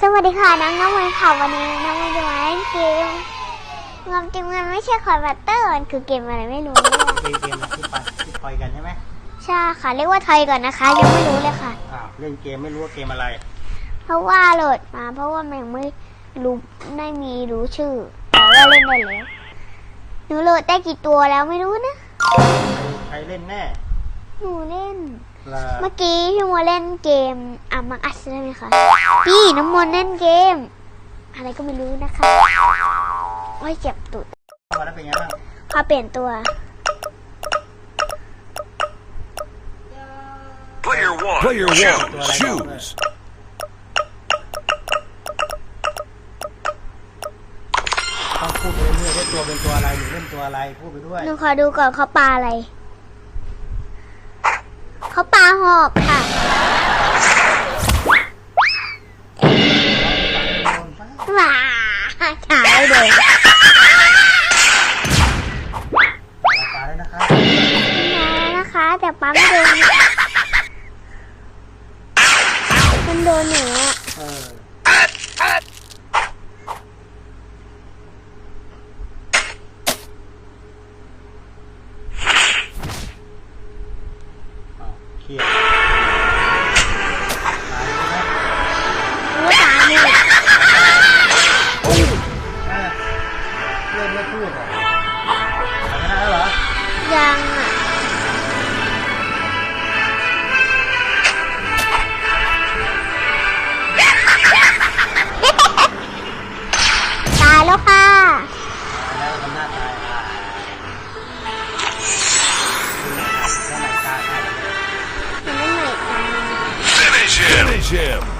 สวัสดีค่ะน้องน้องวันค่ะวันนี้น้องวันจะมาเล่นเกมความจริงมันไม่ใช่คอมพิวเตอร์มันคือเกมอะไรไม่รู้เนี่ยเกมเกมที่ไปที่คอยกันใช่ไหมใช่ค่ะเรียกว่าทอยก่อนนะคะยังไม่รู้เลยค่ะอ้าวเล่นเกมไม่รู้ว่าเกมอะไร เพราะว่าโหลดมาเพราะว่ามันยังไม่รู้ไม่มีรู้ชื่อแต่ว่าเล่นได้แล้วหนูโหลดได้กี่ตัวแล้วไม่รู้นะใครเล่นแน่ หนูเล่นล่ะเมื่อกี้พี่โมเล่นเกมอามังอัสใช่ไหมคะ พี่น้ำมนต์เล่นเกม อะไรก็ไม่รู้นะคะโอ้ยเจ็บตุดเข้ามาแล้วเป็นไงบ้างพอเปลี่ยนตัว Player one. Player choose. one, choose. ต้องพูดไปเรื่อยๆว่าตัวเป็นตัวอะไรหรือเล่นตัวอะไรพูดไปด้วย หนูขอดูก่อนเขาปลาอะไร เขาปลาหอกค่ะว้าฉายเลยราคาด้วยนะครับมานะคะ แต่ปั๊มโดนมันโดนหนูอะเออ ทียบสามเลยเริ่มไม่พูดอะ Jim.